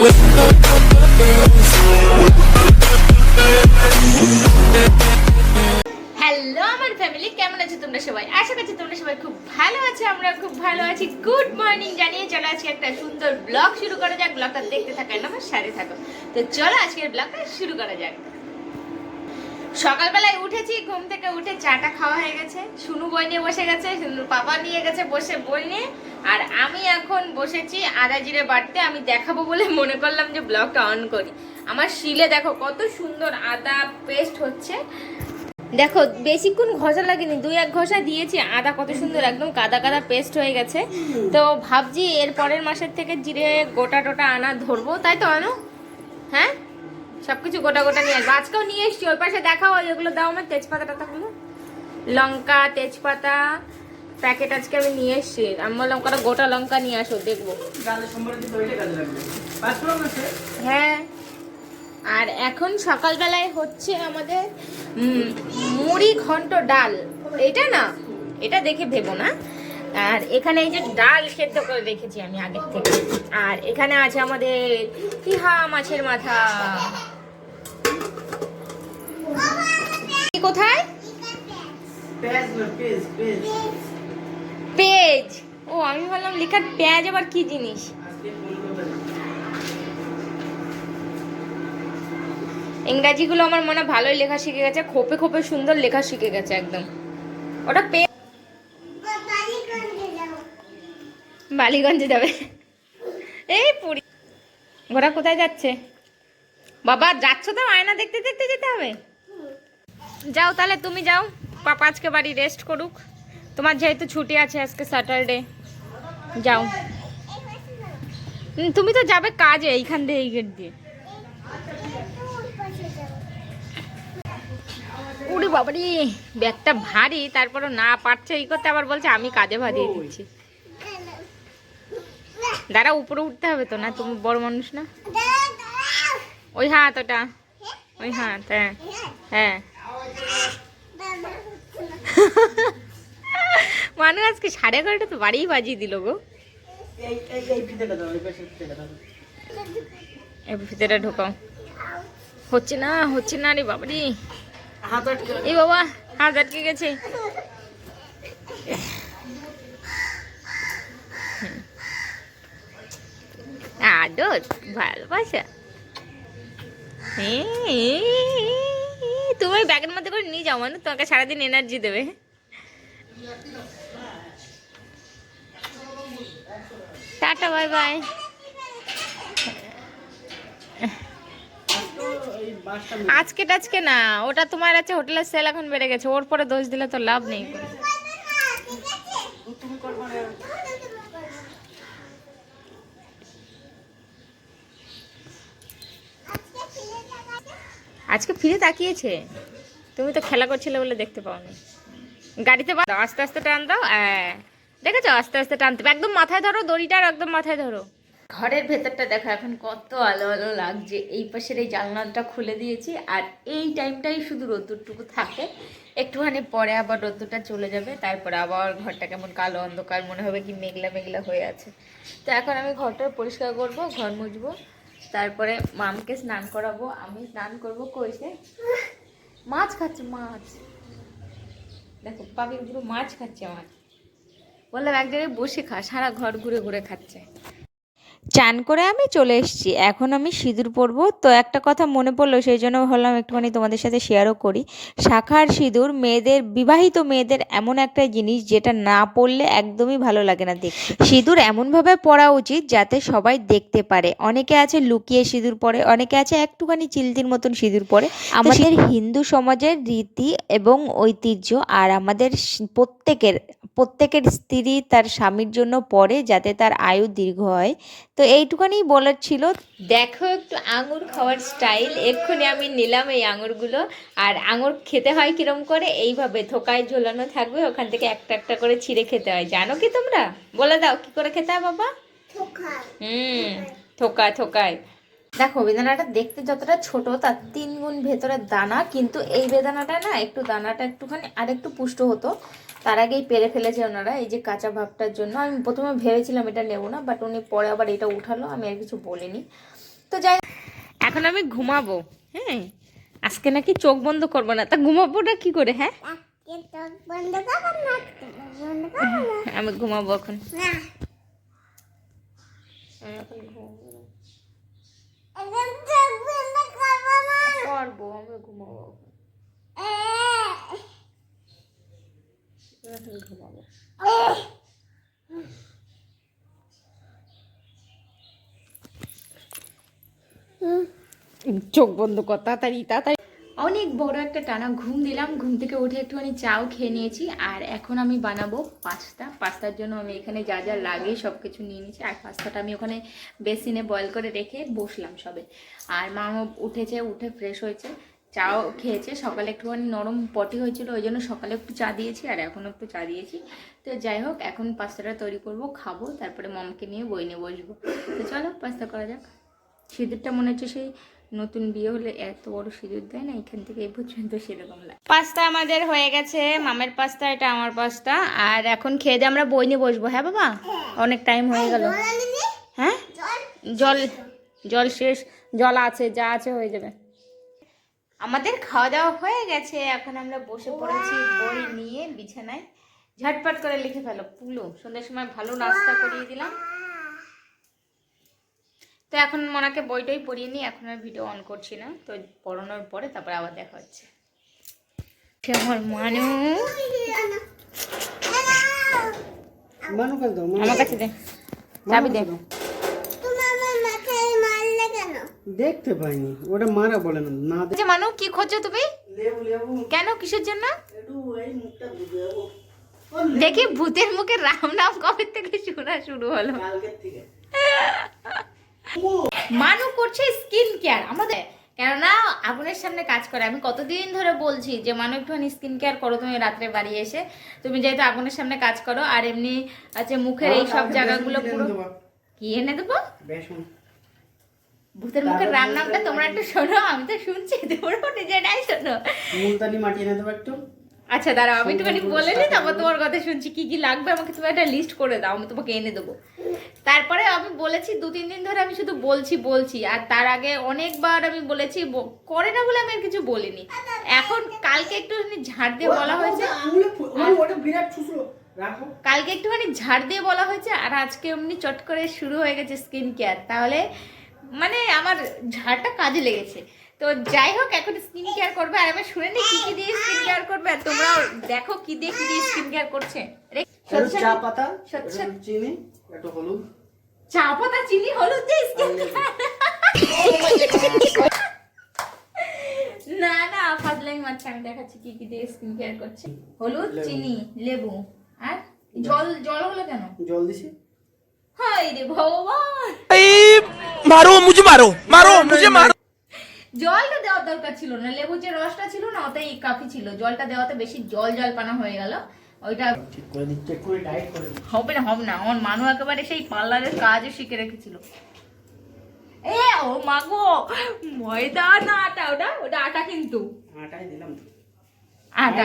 Hello আমার family কেমন আছো তোমরা সবাই? আশা করছি তোমরা সবাই খুব ভালো আছো আমরা খুব ভালো আছি। গুড মর্নিং জানিয়ে চলো আজকে একটা সুন্দর ব্লগ শুরু করা যাক। ব্লগটা দেখতে থাকো না আমার সাথে থাকো। তো চলো আজকের ব্লগটা শুরু করা যাক। সকালবেলায় উঠেছি, ঘুম থেকে উঠে চাটা খাওয়া হয়ে গেছে। শুনু বই নিয়ে বসে গেছে শুনুর পাপা নিয়ে গেছে বসে বই নিয়ে। আর আমি এখন বসেছি আদা জিরে বাটতে, আমি দেখাবো বলে মনে করলাম যে ব্লগটা অন করি। আমার শিলে দেখো কত সুন্দর আদা পেস্ট হচ্ছে। দেখো, বেশিক্ষণ ঘষা লাগেনি, দুই এক ঘষা দিয়েছি, আদা কত সুন্দর একদম কাদা কাদা পেস্ট হয়ে গেছে। তো ভাবছি এর পরের মাসের থেকে জিরে গোটা টোটা আনা ধরবো, তাই তো আনো? হ্যাঁ? সবকিছু গোটা গোটা নিয়ে আসব। আজকেও নিয়ে এসছি ওই পাশে দেখাও ওইগুলো দাও আমার তেজপাতা টাতাগুলো লঙ্কা তেজপাতা প্যাকেট আজকে আমি নিয়ে এসছি। আমি বললাম কটা গোটা লঙ্কা নিয়ে আসো দেখব। হ্যাঁ। আর এখন সকালবেলায় হচ্ছে আমাদের মুড়ি ঘন্ট ডাল। এটা না এটা দেখে ভেবো না। আর এখানে এই যে ডাল সেদ্ধ করে রেখেছি আমি আগের থেকে। আর এখানে আছে আমাদের তিহা মাছের মাথা। কোথায়? পেজ ও আমি ভাবলাম লেখার পেঁয়াজ আবার কি জিনিস? ইংরাজিগুলো আমার মনে হয় ভালোই লেখা শিখে গেছে খোপে খোপে সুন্দর লেখা শিখে গেছে একদম। ওটা পে বালিগঞ্জে যাবে। এই পুরী। ঘোড়া কোথায় যাচ্ছে? বাবা, যাচ্ছ তো আয়না দেখতে দেখতে যেতে হবে। যাও তাহলে, তুমি যাও। পাপা আজকে বাড়ি রেস্ট করুক। তোমার যেহেতু ছুটি আছে আজকে স্যাটারডে যাও। তুমি তো যাবে কাজে এইখান দিয়ে, এই গেট দিয়ে। উড়ি বাবারি, ব্যাগটা ভারী তারপরে না পারছে, এই করতে আবার বলছে, আমি কাজে ভারিয়ে দিচ্ছি। দাঁড়া উপরে উঠতে হবে তো না? তুমি বড় মানুষ না? ওই হাত ওটা। ওই হাত হ্যাঁ। হ্যাঁ। মানুষ আজকে সাড়ে এগারোটা তো বাড়িই বাজিয়ে দিল গো। এই ভিতরে ঢোকাও। হচ্ছে না হচ্ছে না রে বাবারি। এই বাবা হাত আটকে গেছে। আদর, ভালোবাসা। তুমি ব্যাগের মধ্যে করে নিয়ে যাও মানে তোমাকে সারাদিন এনার্জি দেবে। টাটা বাই বাই আজকে টাজকে না, ওটা তোমার আছে হোটেলের সেল এখন বেড়ে গেছে, ওর পরে দোষ দিলে তো লাভ নেই কোনো। তুমি করবে না আজকে ফিরে তাকিয়েছে। তুমি তো খেলা করছিলে বলে দেখতে পাওনি। গাড়িতে বা আস্তে আস্তে টান দাও। দেখেছ? আস্তে আস্তে টানতে একদম মাথায় ধরো, দড়িটার একদম মাথায় ধরো। ঘরের ভেতরটা দেখো, এখন কত আলো আলো লাগছে। এই পাশের এই জানলাটা খুলে দিয়েছি আর এই টাইমটাই শুধু রোদ্দুরটুকু থাকে। একটুখানি পরে আবার রোদ্দুরটা চলে যাবে। তারপরে আবার ঘরটা কেমন কালো অন্ধকার মনে হবে কি মেঘলা মেঘলা হয়ে আছে। তো এখন আমি ঘরটা পরিষ্কার করব, ঘর মুছবো। তারপরে মামকে স্নান করাবো, আমি স্নান করব কইসে মাছ খাচ্ছে, মাছ। দেখো পাখি পুরো মাছ খাচ্ছে, মাছ। বললাম, এক জায়গায় বসে খা, সারা ঘর ঘুরে ঘুরে খাচ্ছে। চান করে আমি চলে এসেছি। এখন আমি সিঁদুর পরবো। তো একটা কথা মনে পড়ল, সেই জন্য ভাবলাম একটুখানি তোমাদের সাথে শেয়ারও করি। শাখার সিঁদুর মেয়েদের, বিবাহিত মেয়েদের এমন একটা জিনিস যেটা না পড়লে একদমই ভালো লাগে না দেখতে। সিঁদুর এমনভাবে পরা উচিত যাতে সবাই দেখতে পারে। অনেকে আছে লুকিয়ে সিঁদুর পরে, অনেকে আছে একটুখানি চিলতির মতন সিঁদুর পরে। আমাদের হিন্দু সমাজের রীতি এবং ঐতিহ্য আর আমাদের প্রত্যেকের প্রত্যেকের স্ত্রী তার স্বামীর জন্য পরে যাতে তার আয়ু দীর্ঘ হয় তো এইটুখানি বলার ছিল। দেখো একটু আঙুর খাওয়ার স্টাইল এক্ষুনি আমি নিলাম এই আঙুরগুলো। আর আঙুর খেতে হয় কিরম করে? এইভাবে থোকায় ঝোলানো থাকবে। ওখান থেকে একটা একটা করে ছিঁড়ে খেতে হয়। জানো কি তোমরা? বলে দাও কি করে খেতে হয় বাবা? হুম থোকায় থোকায়। দেখো বেদানাটা দেখতে যতটা ছোট তার তিন গুণ ভেতরে দানা কিন্তু এই বেদানাটা না একটু দানাটা একটুখানি আর একটু পুষ্ট হতো। তার আগেই পেরে ফেলেছে ওনারা এই যে কাঁচা ভাবটার জন্য। আমি প্রথমে ভেবেছিলাম এটা নেব না বাট উনি পরে আবার এটা উঠালো আমি আর কিছু বলিনি। তো যাই এখন আমি ঘুমাবো হ্যাঁ? আজকে নাকি চোখ বন্ধ করব না তা ঘুমাবো না কি করে হ্যাঁ? আমি ঘুমাবো এখন। করব আমি ঘুমাবো। এখন। ঘুমাবো চোখ বন্ধ কর, তাড়াতাড়ি তাড়াতাড়ি। অনেক বড় একটা টানা ঘুম দিলাম, ঘুম থেকে উঠে একটুখানি চাও খেয়ে নিয়েছি, আর এখন আমি বানাবো পাস্তা। পাস্তার জন্য আমি এখানে যা যা লাগে সব কিছু নিয়ে নিয়েছি, আর পাস্তাটা আমি ওখানে বেসিনে বয়েল করে রেখে বসলাম সবে। আর মা উঠেছে, উঠে ফ্রেশ হয়েছে। চাও খেয়েছে সকালে একটুখানি নরম পটি হয়েছিল ওই জন্য সকালে একটু চা দিয়েছি আর এখন একটু চা দিয়েছি। তো যাই হোক এখন পাস্তাটা তৈরি করব খাব তারপরে মমকে নিয়ে বই নিয়ে বসবো। তো চলো পাস্তা করা যাক। সিঁদুরটা মনে হচ্ছে সেই নতুন বিয়ে হলে এত বড় সিঁদুর দেয় না এখান থেকে এই পর্যন্ত সেরকম লাগে। পাস্তা আমাদের হয়ে গেছে মামের পাস্তা এটা আমার পাস্তা। আর এখন খেয়ে দিয়ে আমরা বই নিয়ে বসবো হ্যাঁ বাবা? অনেক টাইম হয়ে গেল। হ্যাঁ? জল জল শেষ জল আছে যা আছে হয়ে যাবে। আমাদের খাওয়া দাওয়া হয়ে গেছে এখন আমরা বসে পড়েছি বই নিয়ে বিছানায়। ঝটপট করে লিখে ফেলো পুলো সন্ধ্যের সময় ভালো নাস্তা করিয়ে দিলাম। তো এখন মনাকে বইটাই পড়িয়ে নিই এখন আর ভিডিও অন করছি না তো পড়ানোর পরে তারপরে আবার দেখা হচ্ছে। আমার মানু? মানু আমার কাছে দে চাবি দে। দেখতে পাইনি। ওটা মারা বলে না না আচ্ছা মানু কি খোঁজো তুমি? লেবু লেবু। কেন কিসের জন্য? একটু এই মুখটা বুঝে দেখি ভূতের মুখে রাম নাম কবে থেকে শোনা শুরু হলো? থেকে। মানু করছে স্কিন কেয়ার। আমাদের কেননা আগুনের সামনে কাজ করে। আমি কতদিন ধরে বলছি যে মানু একটুখানি স্কিন কেয়ার করো তুমি রাত্রে বাড়ি এসে। তুমি যেহেতু আগুনের সামনে কাজ করো আর এমনি আছে মুখের এই সব জায়গাগুলো পুরো কি এনে দেবো? বেসন। ভূতের মুখের রাম নামটা তোমরা একটু শোনো আমি তো শুনছি তোমরা নিজেরাই শোনো। মুলতানি মাটি এনে দেবো একটু। আচ্ছা দাঁড়াও আমি একটুখানি বলে নি তারপর তোমার কথা শুনছি কি কি লাগবে আমাকে তুমি একটা লিস্ট করে দাও আমি তোমাকে এনে দেবো। তারপরে আমি বলেছি দু তিন দিন ধরে আমি শুধু বলছি বলছি আর তার আগে অনেকবার আমি বলেছি করে না বলে আমি আর কিছু বলিনি। এখন কালকে একটুখানি ঝাড় দিয়ে বলা হয়েছে। কালকে একটুখানি ঝাড় দিয়ে বলা হয়েছে আর আজকে এমনি চট করে শুরু হয়ে গেছে স্কিন কেয়ার তাহলে মানে আমার ঝাড়টা কাজে লেগেছে। তো যাই হোক এখন স্কিন কেয়ার করবে। আর আমি শুনে নি কি কি দিয়ে স্কিন কেয়ার করবে? আর তোমরাও দেখো কি দিয়ে কি দিয়ে স্কিন কেয়ার করছে। চা পাতা চিনি একটু হলুদ। চা পাতা চিনি হলুদ দিয়ে স্কিন না না ফাজলাই মাছ আমি দেখাচ্ছি কি কি দিয়ে স্কিন কেয়ার করছে। হলুদ চিনি লেবু। আর জল জল হলো কেন? জল দিছি। মারো মুঝে মারো মারো মুঝে মারো। জলটা দেওয়ার দরকার ছিল না লেবু যে রসটা ছিল না কাফি ছিল। জলটা দেওয়াতে বেশি জল জল পানা হয়ে গেল। ওইটা হবে না হবে না। আমার মানু একেবারে সেই পার্লারের কাজও শিখে রেখেছিল। এ ও মাগো ময়দা না আটা ওটা ওটা আটা কিন্তু। আটাই দিলাম আটা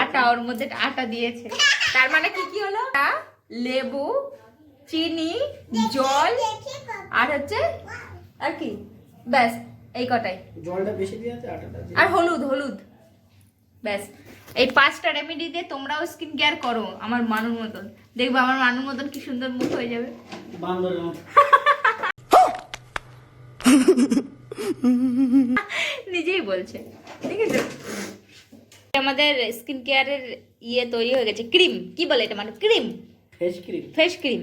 আটা ওর মধ্যে আটা দিয়েছে। তার মানে কি কি হলো? লেবু চিনি জল আর হচ্ছে আর কি? ব্যাস এই কটাই। জলটা বেশি দিয়ে আছে আটাটা আর হলুদ হলুদ। ব্যাস এই পাঁচটা রেমেডি দিয়ে তোমরাও স্কিন কেয়ার করো আমার মানুর মতন। দেখবে আমার মানুর মতন কি সুন্দর মুখ হয়ে যাবে। নিজেই বলছে ঠিক আছে আমাদের স্কিন কেয়ারের ইয়ে তৈরি হয়ে গেছে ক্রিম। কি বলে এটা মানে? Cream. Face cream. Face cream.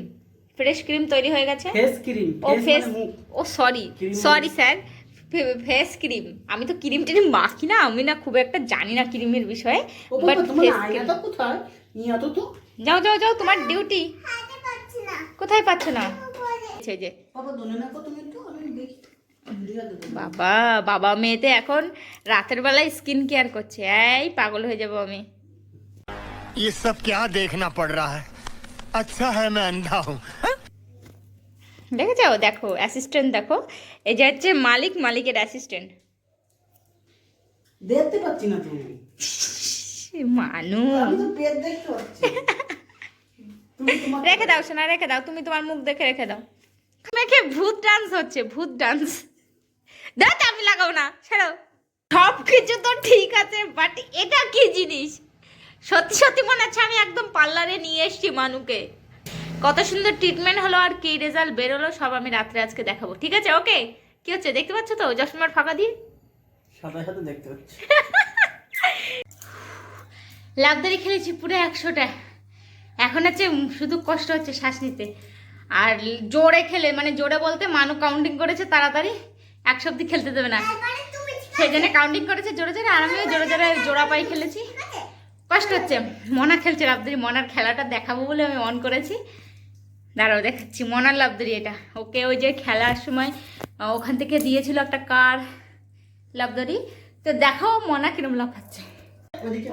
Fresh cream তৈরি হয়ে গেছে ফেস ক্রিম ও ফেস মানে মুখ ও sorry Cream sorry sir face cream আমি তো ক্রিম টিম মাখি না আমি না খুব একটা জানি না ক্রিমের বিষয়ে ও বাট বাবা তোমার ফেস আয়নাটা কোথায় নিয়ে আতো তো যাও যাও যাও তোমার ডিউটি কোথায় পাচ্ছ না আচ্ছা, এই যে বাবা দোনে না কো তুমি একটু আমি দেখি দিয়ে দে তো। বাবা বাবা মেয়েতে এখন রাতের বেলায় স্কিন কেয়ার করছে এই পাগল হয়ে যাবো আমি ये सब क्या देखना पड़ रहा है अच्छा है मैं अंधा हूँ দেখেছ? দেখো অ্যাসিস্ট্যান্ট দেখো। এই যে হচ্ছে মালিক মালিকের অ্যাসিস্ট্যান্ট দেখতে পাচ্ছি না তুমি। মানু রেখে দাও সোনা রেখে দাও। তুমি তোমার মুখ দেখে রেখে দাও। মেখে ভূত ডান্স হচ্ছে ভূত ডান্স দাঁড়াতে আমি লাগাবো না। ছাড়ো। সব কিছু তো ঠিক আছে বাট এটা কি জিনিস? সত্যি সত্যি মনে হচ্ছে আমি একদম পার্লারে নিয়ে এসেছি মানুকে। কত সুন্দর ট্রিটমেন্ট হলো আর কি রেজাল্ট বেরোলো সব আমি রাত্রে আজকে দেখাবো। ঠিক আছে? ওকে কি হচ্ছে? দেখতে পাচ্ছ তো? চশমার ফাঁকা দিয়ে? সাথে সাথে দেখতে পাচ্ছি। লাভদারি খেলেছি পুরো একশোটা। এখন হচ্ছে শুধু কষ্ট হচ্ছে শ্বাস নিতে। আর জোরে খেলে মানে জোরে বলতে মানু কাউন্টিং করেছে তাড়াতাড়ি এক অব্দি খেলতে দেবে না। সেই জন্য কাউন্টিং করেছে জোরে জোরে আর আমিও জোরে জোরে জোড়া পাই খেলেছি। কষ্ট হচ্ছে। মনা খেলছে লাভদারি মনার খেলাটা দেখাবো বলে আমি অন করেছি। দাঁড়াও দেখাচ্ছি মনার লাভদারি এটা। ওকে ওই যে খেলার সময় ওখান থেকে দিয়েছিল একটা কার লাভদারি তো দেখাও মনা কিরম লাফাচ্ছে।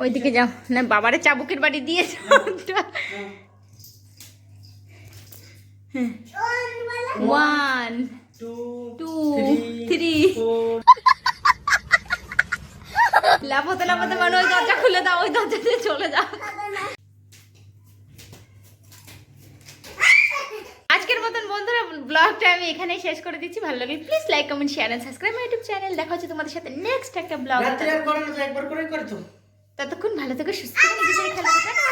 ওইদিকে যাও। না বাবারে চাবুকের বাড়ি দিয়েছে। ওয়ান টু থ্রি লাফাতে লাফাতে মানে ওই দরজা খুলে দাও ওই দরজা দিয়ে চলে যাও আজকের মতন বন্ধুরা ব্লগটা আমি এখানেই শেষ করে দিচ্ছি। ভালো লাগলে please like comment share and subscribe my YouTube channel দেখা হচ্ছে তোমাদের সাথে নেক্সট একটা ব্লগ ততক্ষণ ভালো থেকো সুস্থ থেকো নিজের খেলা